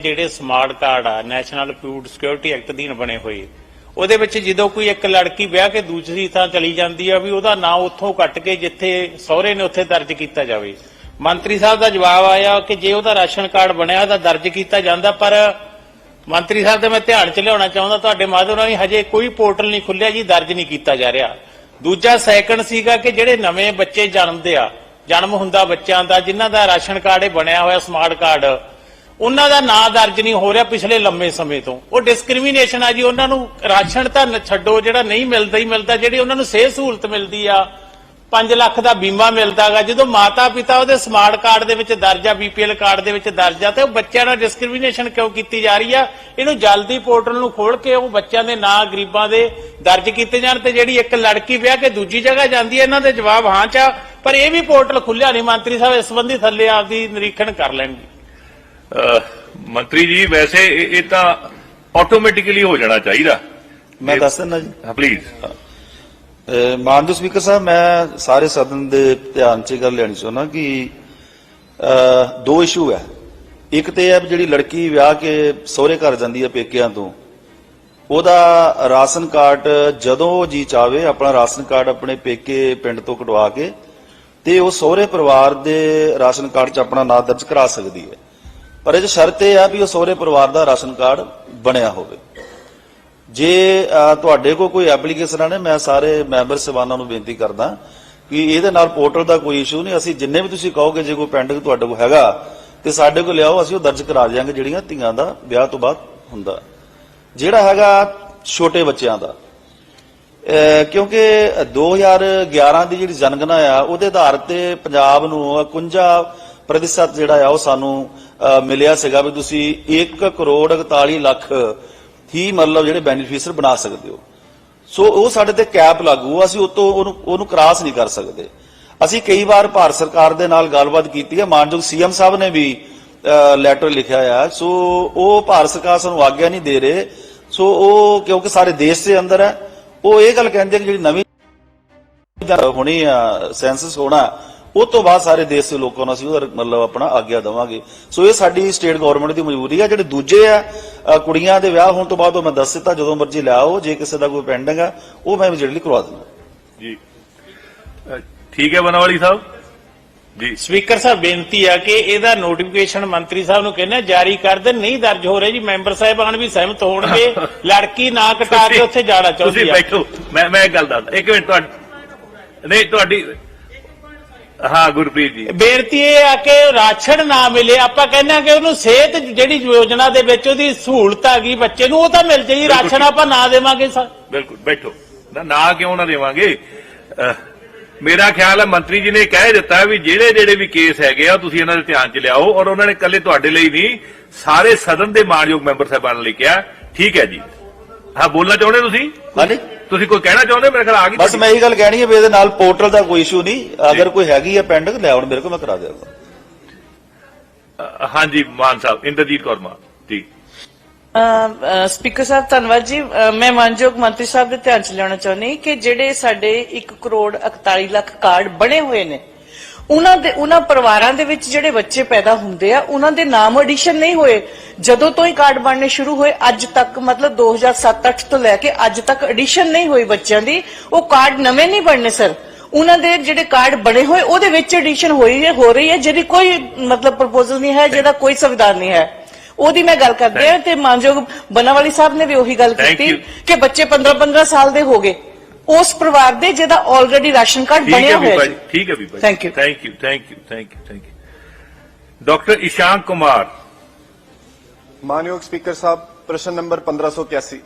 ਜਿਹੜੇ smart card ਆ national food security act ਅਧੀਨ ਬਣੇ ਹੋਏ, ਉਹਦੇ ਵਿੱਚ ਜਦੋਂ ਕੋਈ ਇੱਕ ਲੜਕੀ ਵਿਆਹ ਕੇ ਦੂਸਰੀ ਥਾਂ ਚਲੀ ਜਾਂਦੀ ਆ ਵੀ ਉਹਦਾ ਨਾਂ ਉੱਥੋਂ ਕੱਟ ਕੇ ਜਿੱਥੇ ਸਹੁਰੇ ਨੇ ਉੱਥੇ ਦਰਜ ਕੀਤਾ ਜਾਵੇ। ਮੰਤਰੀ ਸਾਹਿਬ ਦਾ ਜਵਾਬ ਆਇਆ ਕਿ ਜੇ ਉਹਦਾ ਰਾਸ਼ਨ ਕਾਰਡ ਬਣਿਆ ਤਾਂ ਦਰਜ ਕੀਤਾ ਜਾਂਦਾ, ਪਰ ਮੰਤਰੀ ਸਾਹਿਬ ਦੇ ਮੈਂ ਧਿਆਨ ਚ ਲਿਆਉਣਾ ਚਾਹੁੰਦਾ, ਤੁਹਾਡੇ ਮਾਧਵ ਰਾਹੀਂ ਹਜੇ ਕੋਈ ਪੋਰਟਲ ਨਹੀਂ ਖੁੱਲਿਆ ਜੀ, ਦਰਜ ਨਹੀਂ ਕੀਤਾ ਜਾ ਰਿਹਾ। ਦੂਜਾ ਸੈਕੰਡ ਸੀਗਾ ਕਿ ਜਿਹੜੇ ਨਵੇਂ ਬੱਚੇ ਜਨਮਦੇ ਆ, ਜਨਮ ਹੁੰਦਾ ਬੱਚਿਆਂ ਦਾ, ਜਿਨ੍ਹਾਂ ਦਾ ਰਾਸ਼ਨ ਕਾਰਡ ਇਹ ਬਣਿਆ ਹੋਇਆ ਸਮਾਰਟ ਕਾਰਡ ਉਹਨਾਂ ਦਾ ਨਾਂ ਦਰਜ ਨਹੀਂ ਹੋ ਰਿਹਾ ਪਿਛਲੇ ਲੰਮੇ ਸਮੇਂ ਤੋਂ। ਉਹ ਡਿਸਕ੍ਰਿਮੀਨੇਸ਼ਨ ਆ ਜੀ, ਉਹਨਾਂ ਨੂੰ ਰਾਸ਼ਨ ਤਾਂ ਛੱਡੋ, ਜਿਹੜਾ ਨਹੀਂ ਮਿਲਦਾ ਹੀ ਮਿਲਦਾ, ਜਿਹੜੀ ਉਹਨਾਂ ਨੂੰ ਸਿਹਤ ਸਹੂਲਤ ਮਿਲਦੀ ਆ 5 ਲੱਖ ਦਾ ਬੀਮਾ ਮਿਲਦਾਗਾ ਜਦੋਂ ਮਾਤਾ ਪਿਤਾ ਉਹਦੇ ਸਮਾਰਟ ਕਾਰਡ ਦੇ ਵਿੱਚ ਦਰਜ ਆ ਬੀਪੀਐਲ ਕਾਰਡ ਦੇ ਵਿੱਚ ਦਰਜ ਆ ਤੇ ਉਹ ਬੱਚਿਆਂ ਨਾਲ ਡਿਸਕ੍ਰਿਮੀਨੇਸ਼ਨ ਕਿਉਂ ਕੀਤੀ ਜਾ ਰਹੀ ਆ? ਇਹਨੂੰ ਜਲਦੀ ਪੋਰਟਲ ਨੂੰ ਖੋਲ ਕੇ ਉਹ ਬੱਚਿਆਂ ਦੇ ਨਾਂ, ਗਰੀਬਾਂ ਦੇ ਦਰਜ ਕੀਤੇ ਜਾਣ ਤੇ ਜਿਹੜੀ ਇੱਕ ਲੜਕੀ ਵਿਆਹ ਕੇ ਦੂਜੀ ਜਗ੍ਹਾ ਜਾਂਦੀ ਹੈ ਇਹਨਾਂ ਦੇ ਜਵਾਬ ਹਾਂ ਚ ਆ, ਪਰ ਇਹ ਵੀ ਪੋਰਟਲ ਖੁੱਲਿਆ ਨਹੀਂ ਮੰਤਰੀ ਸਾਹਿਬ ਇਸ ਸੰਬੰਧੀ ਥੱਲੇ ਆਪਦੀ ਨਿਰੀਖਣ ਕਰ ਲੈਣਗੇ। ਮੰਤਰੀ ਜੀ ਵੈਸੇ ਇਹ ਤਾਂ ਆਟੋਮੈਟਿਕਲੀ ਹੋ ਜਾਣਾ ਚਾਹੀਦਾ। ਮੈਂ ਦੱਸ ਦਿੰਦਾ ਜੀ। ਪਲੀਜ਼ ਅਹ ਮਾਨਯੋਗ ਸਪੀਕਰ ਸਾਹਿਬ ਮੈਂ ਸਾਰੇ ਸਦਨ ਦੇ ਧਿਆਨ 'ਚ ਗੱਲ ਲੈਣੀ ਚਾਹੁੰਦਾ ਕਿ ਦੋ ਇਸ਼ੂ ਹੈ। ਇੱਕ ਤੇ ਹੈ ਜਿਹੜੀ ਲੜਕੀ ਵਿਆਹ ਕੇ ਸਹੁਰੇ ਘਰ ਜਾਂਦੀ ਹੈ ਪੇਕਿਆਂ ਤੋਂ ਉਹਦਾ ਰਾਸ਼ਨ ਕਾਰਡ ਜਦੋਂ ਜੀ ਚਾਵੇ ਆਪਣਾ ਰਾਸ਼ਨ ਕਾਰਡ ਆਪਣੇ ਪੇਕੇ ਪਿੰਡ ਤੋਂ ਕਟਵਾ ਕੇ ਤੇ ਉਹ ਸਹੁਰੇ ਪਰਿਵਾਰ ਦੇ ਰਾਸ਼ਨ ਕਾਰਡ 'ਚ ਆਪਣਾ ਨਾਂ ਦਰਜ ਕਰਾ ਸਕਦੀ ਹੈ। ਪਰ ਇਹ ਸ਼ਰਤ ਇਹ ਆ ਵੀ ਉਹ ਸਹੁਰੇ ਪਰਿਵਾਰ ਦਾ ਰਾਸ਼ਨ ਕਾਰਡ ਬਣਿਆ ਹੋਵੇ। ਜੇ ਤੁਹਾਡੇ ਕੋਲ ਕੋਈ ਐਪਲੀਕੇਸ਼ਨ ਨੇ, ਮੈਂ ਸਾਰੇ ਮੈਂਬਰ ਸਭਾਨਾਂ ਨੂੰ ਬੇਨਤੀ ਕਰਦਾ ਕਿ ਇਹਦੇ ਨਾਲ ਪੋਰਟਲ ਦਾ ਕੋਈ ਇਸ਼ੂ ਨਹੀਂ। ਅਸੀਂ ਜਿੰਨੇ ਵੀ ਤੁਸੀਂ ਕਹੋਗੇ, ਜੇ ਕੋਈ ਪੈਂਡਿੰਗ ਤੁਹਾਡੇ ਕੋਲ ਹੈਗਾ ਤੇ ਸਾਡੇ ਕੋਲ ਲਿਆਓ, ਅਸੀਂ ਉਹ ਦਰਜ ਕਰਾ ਦਿਆਂਗੇ ਜਿਹੜੀਆਂ ਧੀਆਂ ਦਾ ਵਿਆਹ ਤੋਂ ਬਾਅਦ ਹੁੰਦਾ। ਜਿਹੜਾ ਹੈਗਾ ਛੋਟੇ ਬੱਚਿਆਂ ਦਾ ਅਹ ਕਿਉਂਕਿ 2011 ਦੀ ਜਿਹੜੀ ਜਨਗਣਨਾ ਆ, ਉਹਦੇ ਆਧਾਰ ਤੇ ਪੰਜਾਬ ਨੂੰ 51 ਪ੍ਰਤੀਸ਼ਤ ਜਿਹੜਾ ਆ ਉਹ ਸਾਨੂੰ ਮਿਲਿਆ ਸੀਗਾ ਵੀ ਤੁਸੀਂ 1 ਕਰੋੜ 41 ਲੱਖ ਹੀ ਮਤਲਬ ਜਿਹੜੇ ਬੈਨੀਫੀਸ਼ੀਅਰ ਬਣਾ ਸਕਦੇ ਹੋ। ਸੋ ਉਹ ਸਾਡੇ ਤੇ ਕੈਪ ਲਾਗੂ, ਅਸੀਂ ਉਤੋਂ ਉਹਨੂੰ ਉਹਨੂੰ ਕ੍ਰਾਸ ਨਹੀਂ ਕਰ ਸਕਦੇ। ਅਸੀਂ ਕਈ ਵਾਰ ਭਾਰਤ ਸਰਕਾਰ ਦੇ ਨਾਲ ਗੱਲਬਾਤ ਕੀਤੀ ਹੈ, ਮਾਨਯੋਗ ਸੀਐਮ ਸਾਹਿਬ ਨੇ ਵੀ ਲੈਟਰ ਲਿਖਿਆ ਆ। ਸੋ ਉਹ ਭਾਰਤ ਸਰਕਾਰ ਸਾਨੂੰ ਆਗਿਆ ਨਹੀਂ ਦੇ ਰਹੇ। ਸੋ ਉਹ ਕਿਉਂਕਿ ਸਾਰੇ ਦੇਸ਼ ਦੇ ਅੰਦਰ ਹੈ, ਉਹ ਇਹ ਗੱਲ ਕਹਿੰਦੇ ਕਿ ਜਿਹੜੀ ਨਵੀਂ ਹੋਣੀ ਆ ਸੈਂਸਸ ਹੋਣਾ ਉਹ ਤੋਂ ਬਾਅਦ ਸਾਰੇ ਦੇਸ਼ ਦੇ ਲੋਕਾਂ ਨੂੰ ਅਸੀਂ ਉਹਦਾ ਮਤਲਬ ਆਪਣਾ ਆਗਿਆ ਦੇਵਾਂਗੇ। ਸੋ ਇਹ ਸਾਡੀ ਸਟੇਟ ਗਵਰਨਮੈਂਟ ਦੀ ਮਜਬੂਰੀ ਆ। ਜਿਹੜੇ ਦੂਜੇ ਆ ਕੁੜੀਆਂ ਦੇ ਵਿਆਹ ਹੋਣ ਤੋਂ ਬਾਅਦ ਉਹ ਮੈਂ ਦੱਸ ਦਿੱਤਾ ਜਦੋਂ ਮਰਜ਼ੀ ਲਿਆਓ ਜੇ ਕਿਸੇ ਦਾ ਕੋਈ ਪੈਂਡਿੰਗ ਆ ਉਹ ਮੈਂ ਇਮੀਡੀਏਟਲੀ ਕਰਵਾ ਦਿੰਦਾ। ਜੀ। ਠੀਕ ਹੈ ਬਨਵਾਲੀ ਸਾਹਿਬ? ਜੀ। ਸਪੀਕਰ ਸਾਹਿਬ ਬੇਨਤੀ ਆ ਕਿ ਇਹਦਾ ਨੋਟੀਫਿਕੇਸ਼ਨ ਮੰਤਰੀ ਸਾਹਿਬ ਨੂੰ ਕਹਿੰਦੇ ਜਾਰੀ ਕਰ ਦੇਣ ਨਹੀਂ ਦਰਜ ਹੋ ਰਿਹਾ ਜੀ ਮੈਂਬਰ ਸਾਹਿਬਾਨ ਵੀ ਸਹਿਮਤ ਹੋਣਗੇ ਲੜਕੀ ਨਾ ਕਟਾ ਕੇ ਉੱਥੇ ਜਾਣਾ ਚਾਹੁੰਦੀ ਤੁਸੀਂ ਬੈਠੋ। ਮੈਂ ਮੈਂ ਇੱਕ ਗੱਲ ਦੱਸਦਾ। ਇੱਕ ਮਿੰਟ ਤੁਹਾਡੀ ਨਹੀਂ ਤੁਹਾਡੀ ਹਾਂ ਗੁਰਪ੍ਰੀਤ ਜੀ। ਬੇਨਤੀ ਇਹ ਆ ਕਿ ਰਾਸ਼ਨ ਨਾ ਮਿਲੇ ਆਪਾਂ ਕਹਿੰਦੇ ਕਿ ਉਹਨੂੰ ਸਿਹਤ ਜਿਹੜੀ ਯੋਜਨਾ ਦੇ ਵਿੱਚ ਉਹਦੀ ਸਹੂਲਤ ਆ ਗਈ ਬੱਚੇ ਨੂੰ ਉਹ ਤਾਂ ਮਿਲ ਜਾਈ ਰਾਸ਼ਨ ਆਪਾਂ ਨਾ ਦੇਵਾਂਗੇ ਸਰ ਬਿਲਕੁਲ ਬੈਠੋ। ਨਾ ਨਾ ਕਿਉਂ ਨਾ ਦੇਵਾਂਗੇ? ਮੇਰਾ ਖਿਆਲ ਹੈ ਮੰਤਰੀ ਜੀ ਨੇ ਕਹਿ ਦਿੱਤਾ ਵੀ ਜਿਹੜੇ ਜਿਹੜੇ ਵੀ ਕੇਸ ਹੈਗੇ ਆ ਤੁਸੀਂ ਇਹਨਾਂ ਦੇ ਧਿਆਨ 'ਚ ਲਿਆਓ ਔਰ ਉਹਨਾਂ ਨੇ ਇਕੱਲੇ ਤੁਹਾਡੇ ਲਈ ਨਹੀਂ ਸਾਰੇ ਸਦਨ ਦੇ ਮਾਨਯੋਗ ਮੈਂਬਰ ਸਾਹਿਬਾਨ ਲਈ ਕਿਹਾ। ਠੀਕ ਹੈ ਜੀ। ਹਾਂ ਬੋਲਣਾ ਚਾਹੁੰਦੇ ਤੁਸੀਂ? ਹਾਂਜੀ। ਤੁਸੀਂ ਕੋਈ ਕਹਿਣਾ ਚਾਹੁੰਦੇ ਮੇਰੇ ਖਿਆਲ ਆ ਗਈ ਬਸ ਮੈਂ ਇਹ ਗੱਲ ਕਹਿਣੀ ਹੈ ਵੀ ਇਹਦੇ ਨਾਲ ਪੋਰਟਲ ਦਾ ਕੋਈ ਇਸ਼ੂ ਨਹੀਂ। ਅਗਰ ਕੋਈ ਹੈਗੀ ਹੈ ਪੈਂਡਿੰਗ ਲਿਆਉਣ ਮੇਰੇ ਕੋਲ ਮੈਂ ਕਰਾ ਦਿਆਂਗਾ। ਹਾਂਜੀ ਮਾਨ ਸਾਹਿਬ ਇੰਦਰਜੀਤ ਕੌਰ ਮਾਨ ਜੀ। ਸਪੀਕਰ ਸਾਹਿਬ ਧੰਨਵਾਦ ਜੀ। ਮੈਂ ਮਾਨਯੋਗ ਮੰਤਰੀ ਸਾਹਿਬ ਦੇ ਧਿਆਨ ਚ ਲਿਆਉਣਾ ਚਾਹੁੰਦੀ ਕਿ ਜਿਹੜੇ ਸਾਡੇ 1 ਕਰੋੜ 41 ਲੱਖ ਕਾਰਡ ਬਣੇ ਹੋਏ ਨੇ ਉਹਨਾਂ ਦੇ ਉਹਨਾਂ ਪਰਿਵਾਰਾਂ ਦੇ ਵਿੱਚ ਜਿਹੜੇ ਬੱਚੇ ਪੈਦਾ ਹੁੰਦੇ ਆ ਉਹਨਾਂ ਦੇ ਨਾਮ ਐਡੀਸ਼ਨ ਨਹੀਂ ਹੋਏ। ਜਦੋਂ ਤੋਂ ਹੀ ਕਾਰਡ ਬਣਨੇ ਸ਼ੁਰੂ ਹੋਏ ਅੱਜ ਤੱਕ ਮਤਲਬ 2007-8 ਤੋਂ ਲੈ ਕੇ ਅੱਜ ਤੱਕ ਐਡੀਸ਼ਨ ਨਹੀਂ ਹੋਈ ਬੱਚਿਆਂ ਦੀ। ਉਹ ਕਾਰਡ ਨਵੇਂ ਨਹੀਂ ਬਣਨੇ ਸਰ। ਉਹਨਾਂ ਦੇ ਜਿਹੜੇ ਕਾਰਡ ਬਣੇ ਹੋਏ ਉਹਦੇ ਵਿੱਚ ਐਡੀਸ਼ਨ ਹੋਈ ਹੈ ਹੋ ਰਹੀ ਹੈ ਜਿਹਦੀ ਕੋਈ ਮਤਲਬ ਪ੍ਰਪੋਜ਼ਲ ਨਹੀਂ ਹੈ ਜਿਹਦਾ ਕੋਈ ਸੰਵਿਧਾਨ ਨਹੀਂ ਹੈ। ਉਹਦੀ ਮੈਂ ਗੱਲ ਕਰਦੀ ਹਾਂ ਤੇ ਮਾਨਯੋਗ ਬਨਾਵਾਲੀ ਸਾਹਿਬ ਨੇ ਵੀ ਉਹੀ ਗੱਲ ਕੀਤੀ. ਕਿ ਬੱਚੇ 15-15 ਸਾਲ ਦੇ ਹੋ ਗਏ। ਉਸ ਪਰਿਵਾਰ ਦੇ ਜਿਹਦਾ ਆਲਰੇਡੀ ਰਾਸ਼ਨ ਕਾਰਡ ਠੀਕ ਬਣਿਆ ਹੋਇਆ ਜੀ। ਠੀਕ ਹੈ ਵੀ ਭਾਈ। Thank you. Thank you thank you thank you thank you doctor Ishank Kumar ਮਾਨਯੋਗ ਸਪੀਕਰ ਸਾਹਿਬ ਪ੍ਰਸ਼ਨ ਨੰਬਰ 1581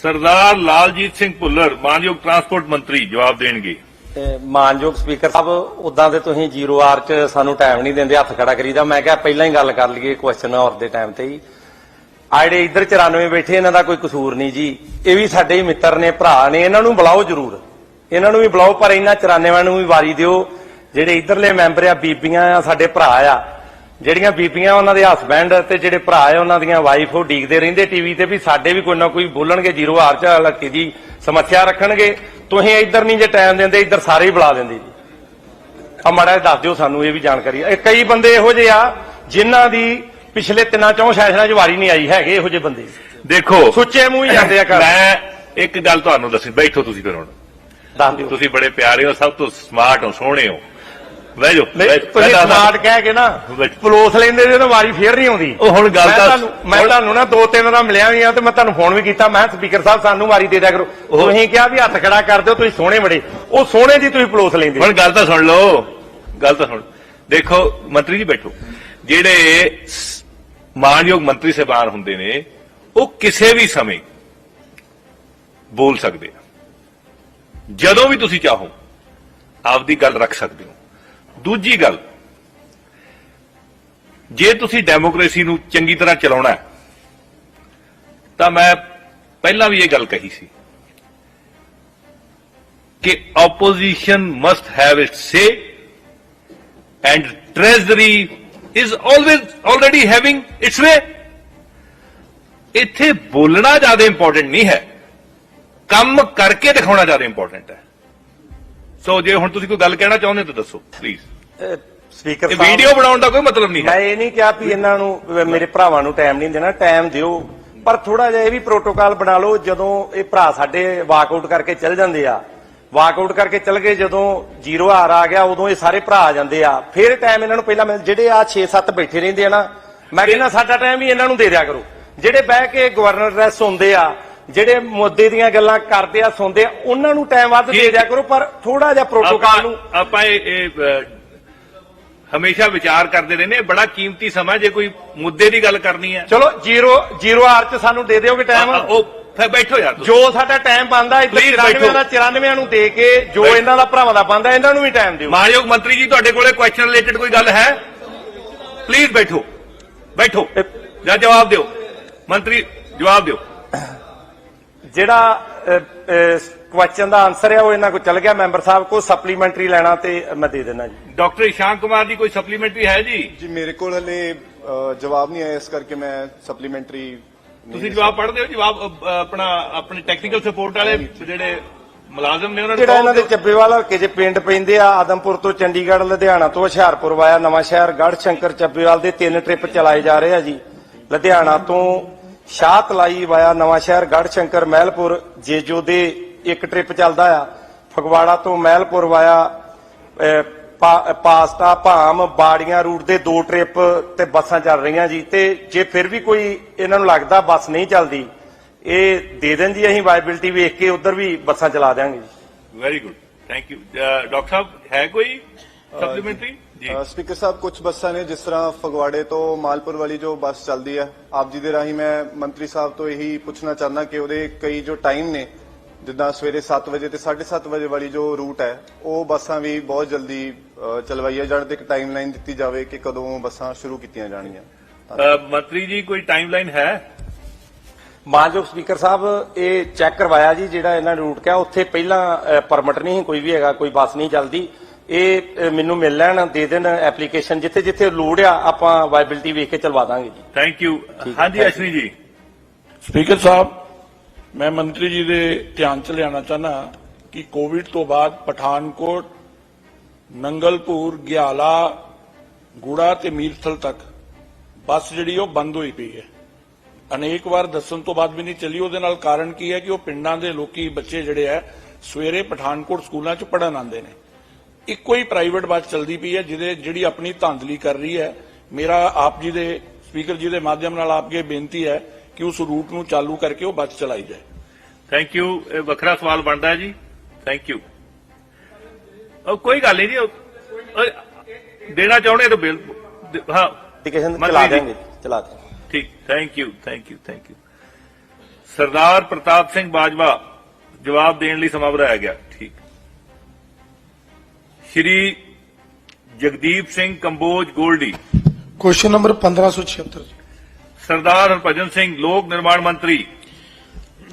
ਸਰਦਾਰ ਲਾਲਜੀਤ ਸਿੰਘ ਭੁੱਲਰ ਮਾਨਯੋਗ ਟਰਾਂਸਪੋਰਟ ਮੰਤਰੀ ਜਵਾਬ ਦੇਣਗੇ। ਤੇ ਮਾਨਯੋਗ ਸਪੀਕਰ ਸਾਹਿਬ ਉਦਾਂ ਤੇ ਤੁਸੀਂ ਜ਼ੀਰੋ ਆਰ ਚ ਸਾਨੂੰ ਟਾਈਮ ਨਹੀਂ ਦਿੰਦੇ ਹੱਥ ਖੜਾ ਕਰੀਦਾ। ਮੈਂ ਕਿਹਾ ਪਹਿਲਾਂ ਹੀ ਗੱਲ ਕਰ ਲਈਏ ਕੁਐਸਚਨ ਆਵਰ ਦੇ ਟਾਈਮ ਤੇ ਹੀ। ਆ ਜਿਹੜੇ ਇੱਧਰ 94 ਬੈਠੇ, ਇਹਨਾਂ ਦਾ ਕੋਈ ਕਸੂਰ ਨਹੀਂ ਜੀ। ਇਹ ਵੀ ਸਾਡੇ ਹੀ ਮਿੱਤਰ ਨੇ, ਭਰਾ ਨੇ, ਇਹਨਾਂ ਨੂੰ ਬੁਲਾਓ ਜ਼ਰੂਰ। ਇਹਨਾਂ ਨੂੰ ਵੀ ਬੁਲਾਓ, ਪਰ ਇਹਨਾਂ 94 ਨੂੰ ਵੀ ਵਾਰੀ ਦਿਓ। ਜਿਹੜੇ ਇੱਧਰਲੇ ਮੈਂਬਰ ਆ, ਬੀਬੀਆਂ ਆ, ਸਾਡੇ ਭਰਾ ਆ। ਜਿਹੜੀਆਂ ਬੀਬੀਆਂ ਉਹਨਾਂ ਦੇ ਹਸਬੈਂਡ ਤੇ ਜਿਹੜੇ ਭਰਾ ਆ, ਉਹਨਾਂ ਦੀਆਂ ਵਾਈਫ ਉਹ ਡੀਕਦੇ ਰਹਿੰਦੇ ਟੀਵੀ ਤੇ ਵੀ ਸਾਡੇ ਵੀ ਕੋਈ ਨਾ ਕੋਈ ਬੋਲਣਗੇ, ਜ਼ੀਰੋ ਆਰ ਚ ਹਲਕੇ ਦੀ ਸਮੱਸਿਆ ਰੱਖਣਗੇ। ਤੁਸੀਂ ਇੱਧਰ ਨਹੀਂ ਜੇ ਟਾਈਮ ਦਿੰਦੇ, ਇੱਧਰ ਸਾਰੇ ਹੀ ਬੁਲਾ ਦਿੰਦੇ ਜੀ। ਆ ਮਾੜਾ ਜਿਹਾ ਦੱਸ ਦਿਓ ਸਾਨੂੰ, ਇਹ ਵੀ ਜਾਣਕਾਰੀ। ਕਈ ਬੰਦੇ ਇਹੋ ਜਿਹੇ ਆ, ਜਿਨ੍ਹਾਂ ਦੀ ਪਿਛਲੇ ਤਿੰਨਾਂ ਚੌਂ ਸੈਸ਼ਨਾਂ 'ਚ ਵਾਰੀ ਨਹੀਂ ਆਈ ਹੈਗੇ ਇਹੋ ਜਿਹੇ ਬੰਦੇ। ਦੇਖੋ ਸੁੱਚੇ ਮੂੰਹ ਹੀ ਜਾਂਦੇ ਆ ਘਰ। ਮੈਂ ਇੱਕ ਗੱਲ ਤੁਹਾਨੂੰ ਦੱਸੀ ਬੈਠੋ ਤੁਸੀਂ ਫਿਰ ਹੁਣ। ਦੱਸ ਦਿਓ। ਤੁਸੀਂ ਬੜੇ ਪਿਆਰੇ ਹੋ ਸਭ ਤੋਂ ਸਮਾਰਟ ਹੋ ਸੋਹਣੇ ਹੋ। ਬਹਿ ਜਾਓ ਤੁਸੀਂ ਸਮਾਰਟ ਕਹਿ ਕੇ ਨਾ। ਪਲੋਸ ਲੈਂਦੇ ਜੇ ਤਾਂ ਵਾਰੀ ਫੇਰ ਨਹੀਂ ਆਉਂਦੀ। ਉਹ ਹੁਣ ਗੱਲ ਤਾਂ- ਮੈਂ ਤੁਹਾਨੂੰ ਨਾ ਦੋ ਤਿੰਨ ਦਾ ਮਿਲਿਆ ਵੀ ਆ ਤੇ ਮੈਂ ਤੁਹਾਨੂੰ ਫੋਨ ਵੀ ਕੀਤਾ। ਮੈਂ ਸਪੀਕਰ ਸਾਹਿਬ ਸਾਨੂੰ ਵਾਰੀ ਦੇ ਦਿਆ ਕਰੋ। ਉਹ- ਤੁਸੀਂ ਕਿਹਾ ਵੀ ਹੱਥ ਖੜਾ ਕਰ ਦਿਓ ਤੁਸੀਂ ਸੋਹਣੇ ਬੜੇ। ਉਹ ਸੋਹਣੇ ਦੀ ਤੁਸੀਂ ਪਲੋਸ ਲੈਂਦੇ। ਹੁਣ ਗੱਲ ਤਾਂ ਸੁਣ ਲਓ। ਗੱਲ ਤਾਂ ਸੁਣ। ਦੇਖੋ ਮੰਤਰੀ ਜੀ ਬੈਠੋ। ਜਿਹੜੇ ਮਾਨਯੋਗ ਮੰਤਰੀ ਸਾਹਿਬਾਨ ਹੁੰਦੇ ਨੇ, ਉਹ ਕਿਸੇ ਵੀ ਸਮੇਂ ਬੋਲ ਸਕਦੇ ਆ। ਜਦੋਂ ਵੀ ਤੁਸੀਂ ਚਾਹੋ, ਆਪਦੀ ਗੱਲ ਰੱਖ ਸਕਦੇ ਹੋ। ਦੂਜੀ ਗੱਲ, ਜੇ ਤੁਸੀਂ ਡੈਮੋਕ੍ਰੇਸੀ ਨੂੰ ਚੰਗੀ ਤਰ੍ਹਾਂ ਚਲਾਉਣਾ ਹੈ, ਤਾਂ ਮੈਂ ਪਹਿਲਾਂ ਵੀ ਇਹ ਗੱਲ ਕਹੀ ਸੀ ਕਿ opposition must have it say and treasury is always already having its way. ਇੱਥੇ ਬੋਲਣਾ ਜ਼ਿਆਦਾ ਇੰਪੋਰਟੈਂਟ ਨਹੀਂ ਹੈ। ਕੰਮ ਕਰਕੇ ਦਿਖਾਉਣਾ ਜ਼ਿਆਦਾ ਇੰਪੋਰਟੈਂਟ ਹੈ। ਸੋ ਜੇ ਹੁਣ ਤੁਸੀਂ ਕੋਈ ਗੱਲ ਕਹਿਣਾ ਚਾਹੁੰਦੇ ਤਾਂ ਦੱਸੋ ਪਲੀਜ਼ ਸਪੀਕਰ ਇਹ ਵੀਡੀਓ ਬਣਾਉਣ ਦਾ ਕੋਈ ਮਤਲਬ ਨਹੀਂ ਮੈਂ ਹੈ ਇਹ ਨਹੀਂ ਕਿਹਾ ਵੀ ਇਹਨਾਂ ਨੂੰ ਮੇਰੇ ਭਰਾਵਾਂ ਨੂੰ ਟਾਈਮ ਨਹੀਂ ਦੇਣਾ ਟਾਈਮ ਦਿਓ। ਪਰ ਥੋੜਾ ਜਿਹਾ ਇਹ ਵੀ ਪ੍ਰੋਟੋਕਾਲ ਬਣਾ ਲਓ ਜਦੋਂ ਇਹ ਭਰਾ ਸਾਡੇ ਵਾਕਆਊਟ ਕਰਕੇ ਚੱਲ ਜਾਂਦੇ ਆ ਵਾਕਆਊਟ ਕਰਕੇ ਚੱਲ ਗਏ ਜਦੋਂ ਜ਼ੀਰੋ ਹਾਰ ਆ ਗਿਆ ਉਦੋਂ ਇਹ ਸਾਰੇ ਭਰਾ ਆ ਜਾਂਦੇ ਆ। ਫਿਰ ਟਾਈਮ ਇਹਨਾਂ ਨੂੰ ਪਹਿਲਾਂ ਮਿਲ ਜਿਹੜੇ ਆ 6-7 ਬੈਠੇ ਰਹਿੰਦੇ ਆ ਨਾ ਮੈਂ ਕਹਿੰਦਾ ਸਾਡਾ ਟਾਈਮ ਵੀ ਇਹਨਾਂ ਨੂੰ ਦੇ ਦਿਆ ਕਰੋ। ਜਿਹੜੇ ਬਹਿ ਕੇ ਗਵਰਨਰ ਰੈਸ ਹੁੰਦੇ ਆ ਜਿਹੜੇ ਮੁੱਦੇ ਦੀਆਂ ਗੱਲਾਂ ਕਰਦੇ ਆ ਸੁਣਦੇ ਆ ਉਹਨਾਂ ਨੂੰ ਟਾਈਮ ਵੱਧ ਦੇ ਦਿਆ ਕਰੋ ਪਰ ਥੋੜਾ ਜਿਹਾ ਪ੍ਰੋਟੋਕਾਲ ਨੂੰ ਆਪਾਂ ਆਪਾਂ ਇਹ ਹਮੇਸ਼ਾ ਵਿਚਾਰ ਕਰਦੇ ਰਹਿੰਦੇ ਹਾਂ, ਬੜਾ ਕੀਮਤੀ ਸਮਾਂ ਜੇ ਕੋਈ ਮੁੱਦੇ ਦੀ ਗੱਲ ਕਰਨੀ ਹੈ ਚਲੋ ਜ਼ੀਰੋ ਜ਼ੀਰੋ ਹਾਰ ਚ ਸਾਨੂੰ ਦੇ ਦਿਓਗੇ ਟਾਈਮ ਉਹ ਫਿਰ ਬੈਠੋ ਯਾਰ ਤੁਸੀਂ। ਜੋ ਸਾਡਾ ਟਾਈਮ ਬੰਦਾ ਇੱਧਰ Please 94 ਦਾ 94 ਨੂੰ ਦੇ ਕੇ ਜੋ ਬੈਠੋ। ਇਹਨਾਂ ਦਾ ਭਰਾਵਾਂ ਦਾ ਬੰਦਾ ਇਹਨਾਂ ਨੂੰ ਵੀ ਟਾਈਮ ਦਿਓ। ਮਾਨਯੋਗ ਮੰਤਰੀ ਜੀ ਤੁਹਾਡੇ ਕੋਲੇ ਕੁਐਸਚਨ ਰਿਲੇਟਡ ਕੋਈ ਗੱਲ ਹੈ? ਪਲੀਜ਼ ਬੈਠੋ। ਬੈਠੋ। ਜਾਂ ਜਵਾਬ ਦਿਓ। ਮੰਤਰੀ ਜਵਾਬ ਦਿਓ। ਜਿਹੜਾ ਕੁਐਸਚਨ ਦਾ ਆਨਸਰ ਹੈ ਉਹ ਇਹਨਾਂ ਕੋ ਚੱਲ ਗਿਆ। ਮੈਂਬਰ ਸਾਹਿਬ ਕੋ ਸਪਲੀਮੈਂਟਰੀ ਲੈਣਾ ਤੇ ਮੈਂ ਦੇ ਦੇਣਾ ਜੀ। ਡਾਕਟਰ ਇਸ਼ਾਂਕ ਕੁਮਾਰ ਜੀ ਕੋਈ ਸਪਲੀਮੈਂਟਰੀ ਹੈ ਜੀ? ਜੀ ਮੇਰੇ ਕੋਲ ਹਲੇ ਅ, ਜਵਾਬ ਨਹੀਂ ਆਇਆ ਇਸ ਕਰਕੇ ਮੈਂ ਸਪਲੀਮੈਂਟਰੀ ਤੁਸੀਂ ਜਵਾਬ ਪੜ੍ਹਦੇ ਹੋ? ਜਵਾਬ ਅ, ਆਪਣਾ ਆਪਣੀ ਟੈਕਨੀਕਲ ਸਪੋਰਟ ਵਾਲੇ ਜਿਹੜੇ ਮੁਲਾਜ਼ਮ ਨੇ ਉਹਨਾਂ ਨੂੰ ਜਿਹੜਾ ਇਹਨਾਂ ਦੇ ਚੱਬੇਵਾਲ ਹਲਕੇ 'ਚ ਪਿੰਡ ਪੈਂਦੇ ਆ ਆਦਮਪੁਰ ਤੋਂ ਚੰਡੀਗੜ੍ਹ ਲੁਧਿਆਣਾ ਤੋਂ ਹੁਸ਼ਿਆਰਪੁਰ ਵਾਇਆ ਨਵਾਂ ਸ਼ਹਿਰ ਗੜ੍ਹ ਸ਼ੰਕਰ ਚੱਬੇਵਾਲ ਦੇ ਤਿੰਨ ਟ੍ਰਿਪ ਚਲਾਏ ਜਾ ਰਹੇ ਆ ਜੀ। ਲੁਧਿਆਣਾ ਤੋਂ ਸ਼ਾਹਤਲਾਈ ਵਾਇਆ ਨਵਾਂ ਸ਼ਹਿਰ ਗੜ੍ਹ ਸ਼ੰਕਰ ਮਹਿਲਪੁਰ ਜੇਜੋ ਦੇ ਇੱਕ ਟ੍ਰਿਪ ਚੱਲਦਾ ਆ। ਫਗਵਾੜਾ ਤੋਂ ਮਹਿਲਪੁਰ ਵਾਇਆ ਅਹ, ਪਾਸਟਾ ਭਾਮ ਬਾੜੀਆਂ ਰੂਟ ਦੇ ਦੋ ਟ੍ਰਿਪ ਤੇ ਬੱਸਾਂ ਚੱਲ ਰਹੀਆਂ ਜੀ। ਤੇ ਜੇ ਫਿਰ ਵੀ ਕੋਈ ਇਹਨਾਂ ਨੂੰ ਲੱਗਦਾ ਬੱਸ ਨਹੀਂ ਚੱਲਦੀ ਇਹ ਦੇ ਦੇਣ ਜੀ ਅਸੀਂ ਵਾਇਬਿਲਿਟੀ ਵੇਖ ਕੇ ਉਧਰ ਵੀ ਬੱਸਾਂ ਚਲਾ ਦਿਆਂਗੇ ਜੀ। Very good thank you doctor ਸਾਹਿਬ ਹੈ ਕੋਈ ਸਪਲੀਮੈਂਟਰੀ ਜੀ। ਸਪੀਕਰ ਸਾਹਿਬ ਕੁਝ ਬੱਸਾਂ ਨੇ ਜਿਸ ਤਰ੍ਹਾਂ ਫਗਵਾੜੇ ਤੋਂ ਮਾਲਪੁਰ ਵਾਲੀ ਜੋ ਬੱਸ ਚੱਲਦੀ ਹੈ ਆਪ ਜੀ ਦੇ ਰਾਹੀਂ ਮੈਂ ਮੰਤਰੀ ਸਾਹਿਬ ਤੋਂ ਇਹੀ ਪੁੱਛਣਾ ਚਾਹੁੰਦਾ ਕਿ ਉਹਦੇ ਕਈ ਜੋ ਟਾਈਮ ਨੇ ਜਿੱਦਾਂ ਸਵੇਰੇ 7 ਵਜੇ ਤੇ 7:30 ਵਜੇ ਵਾਲੀ ਜੋ ਰੂਟ ਹੈ ਉਹ ਬੱਸਾਂ ਵੀ ਬਹੁਤ ਜਲਦੀ ਅ, ਚਲਵਾਈਆਂ ਜਾਣ ਤੇ ਇੱਕ ਟਾਈਮਲਾਈਨ ਦਿੱਤੀ ਜਾਵੇ ਕਿ ਕਦੋਂ ਬੱਸਾਂ ਸ਼ੁਰੂ ਕੀਤੀਆਂ ਜਾਣਗੀਆਂ। ਮੰਤਰੀ ਜੀ ਕੋਈ ਟਾਈਮਲਾਈਨ ਹੈ? ਮਾਨਯੋਗ ਸਪੀਕਰ ਸਾਹਿਬ ਇਹ ਚੈੱਕ ਕਰਵਾਇਆ ਜੀ ਜਿਹੜਾ ਇਹਨਾਂ ਨੇ ਰੂਟ ਕਿਹਾ ਉੱਥੇ ਪਹਿਲਾਂ ਪਰਮਿਟ ਨਹੀਂ ਸੀ ਕੋਈ ਵੀ ਹੈਗਾ ਕੋਈ ਬੱਸ ਨਹੀਂ ਚੱਲਦੀ। ਇਹ ਮੈਨੂੰ ਮਿਲ ਲੈਣ ਦੇ ਦੇਣ ਐਪਲੀਕੇਸ਼ਨ ਜਿੱਥੇ ਜਿੱਥੇ ਲੋੜ ਆ ਆਪਾਂ ਵਾਇਬਿਲਿਟੀ ਵੇਖ ਕੇ ਚਲਵਾ ਦਾਂਗੇ ਜੀ। ਥੈਂਕ ਯੂ ਹਾਂਜੀ. ਅਸ਼ਵਨੀ ਜੀ। ਸਪੀਕਰ ਸਾਹਿਬ ਮੈਂ ਮੰਤਰੀ ਜੀ ਦੇ ਧਿਆਨ ਚ ਲਿਆਉਣਾ ਚਾਹਨਾ ਕਿ ਕੋਵਿਡ ਤੋਂ ਬਾਅਦ ਪਠਾਨਕੋਟ ਨੰਗਲਪੁਰ, ਗਿਆਲਾ, ਗੁੜਾ ਤੇ ਮੀਰਥਲ ਤੱਕ। ਬੱਸ ਜਿਹੜੀ ਉਹ ਬੰਦ ਹੋਈ ਪਈ ਹੈ। ਅਨੇਕ ਵਾਰ ਦੱਸਣ ਤੋਂ ਬਾਅਦ ਵੀ ਨਹੀਂ ਚੱਲੀ। ਉਹਦੇ ਨਾਲ ਕਾਰਨ ਕੀ ਹੈ ਕਿ ਉਹ ਪਿੰਡਾਂ ਦੇ ਲੋਕੀ ਬੱਚੇ ਜਿਹੜੇ ਆ ਸਵੇਰੇ ਪਠਾਨਕੋਟ ਸਕੂਲਾਂ 'ਚ ਪੜਨ ਆਉਂਦੇ ਨੇ। ਇੱਕੋ ਹੀ ਪ੍ਰਾਈਵੇਟ ਬੱਸ ਚੱਲਦੀ ਪਈ ਹੈ, ਜਿਹਦੇ ਜਿਹੜੀ ਆਪਣੀ ਧਾਂਦਲੀ ਕਰ ਰਹੀ ਹੈ। ਮੇਰਾ ਆਪ ਜੀ ਦੇ ਸਪੀਕਰ ਜੀ ਦੇ ਮਾਧਿਅਮ ਨਾਲ ਆਪਕੇ ਬੇਨਤੀ ਹੈ ਕਿ ਉਸ ਰੂਟ ਨੂੰ ਚਾਲੂ ਕਰਕੇ ਉਹ ਬੱਸ ਚਲਾਈ ਜਾਏ। ਥੈਂਕ ਯੂ ਵੱਖਰਾ ਸਵਾਲ ਬਣਦਾ ਹੈ ਜੀ। ਥੈਂਕ ਯੂ ਕੋਈ ਗੱਲ ਨਹੀਂ ਜੀ ਦੇਣਾ ਚਾਹੁੰਦੇ ਤਾਂ ਬਿਲ ਹਾਂ। ਐਪਲੀਕੇਸ਼ਨ ਚਲਾ ਦੇਣਗੇ ਚਲਾ ਦੇ ਠੀਕ thank you thank you thank you Sardar Partap Singh Bajwa ਜਵਾਬ ਦੇਣ ਲਈ ਸਮਾਂ ਵਧਾਇਆ ਗਿਆ ਠੀਕ। ਸ਼੍ਰੀ ਜਗਦੀਪ ਸਿੰਘ ਕੰਬੋਜ ਗੋਲਡੀ। ਕੁਐਸਚਨ ਨੰਬਰ 1576 ਸਰਦਾਰ ਹਰਭਜਨ ਸਿੰਘ ਲੋਕ ਨਿਰਮਾਣ ਮੰਤਰੀ।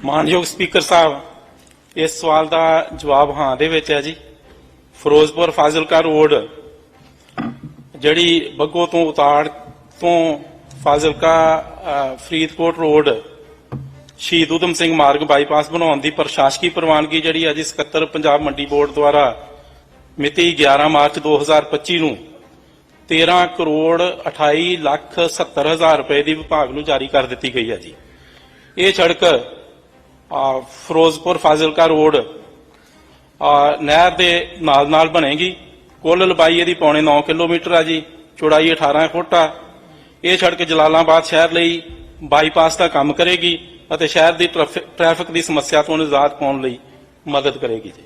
ਮਾਨਯੋਗ ਸਪੀਕਰ ਸਾਹਿਬ ਇਸ ਸਵਾਲ ਦਾ ਜਵਾਬ ਹਾਂ ਦੇ ਵਿੱਚ ਹੈ ਜੀ। ਫਿਰੋਜ਼ਪੁਰ ਫਾਜ਼ਿਲਕਾ ਰੋਡ, ਜਿਹੜੀ ਬੱਗੋ ਤੋਂ ਉਤਾੜ ਤੋਂ ਫਾਜ਼ਿਲਕਾ ਫਰੀਦਕੋਟ ਰੋਡ, ਸ਼ਹੀਦ ਊਧਮ ਸਿੰਘ ਮਾਰਗ ਬਾਈਪਾਸ ਬਣਾਉਣ ਦੀ ਪ੍ਰਸ਼ਾਸਕੀ ਪ੍ਰਵਾਨਗੀ ਜਿਹੜੀ ਅੱਜ ਸਕੱਤਰ ਪੰਜਾਬ ਮੰਡੀ ਬੋਰਡ ਦੁਆਰਾ ਮਿਤੀ 11 ਮਾਰਚ 2025 ਨੂੰ 13 ਕਰੋੜ 28 ਲੱਖ 70 ਹਜ਼ਾਰ ਰੁਪਏ ਦੀ ਵਿਭਾਗ ਨੂੰ ਜਾਰੀ ਕਰ ਦਿੱਤੀ ਗਈ ਹੈ ਜੀ। ਇਹ ਸੜਕ ਫਿਰੋਜ਼ਪੁਰ ਫਾਜ਼ਿਲਕਾ ਰੋਡ ਆ, ਨਹਿਰ ਦੇ ਨਾਲ ਨਾਲ ਬਣੇਗੀ। ਕੁੱਲ ਲੰਬਾਈ ਇਹਦੀ ਪੌਣੇ 9 ਕਿਲੋਮੀਟਰ ਆ ਜੀ ਚੌੜਾਈ 18 ਫੁੱਟ ਆ। ਇਹ ਸੜਕ ਜਲਾਲਾਬਾਦ ਸ਼ਹਿਰ ਲਈ ਬਾਈਪਾਸ ਦਾ ਕੰਮ ਕਰੇਗੀ ਅਤੇ ਸ਼ਹਿਰ ਦੀ ਟ੍ਰੈਫਿਕ ਟ੍ਰੈਫਿਕ ਦੀ ਸਮੱਸਿਆ ਤੋਂ ਨਿਜਾਤ ਪਾਉਣ ਲਈ ਮਦਦ ਕਰੇਗੀ ਜੀ।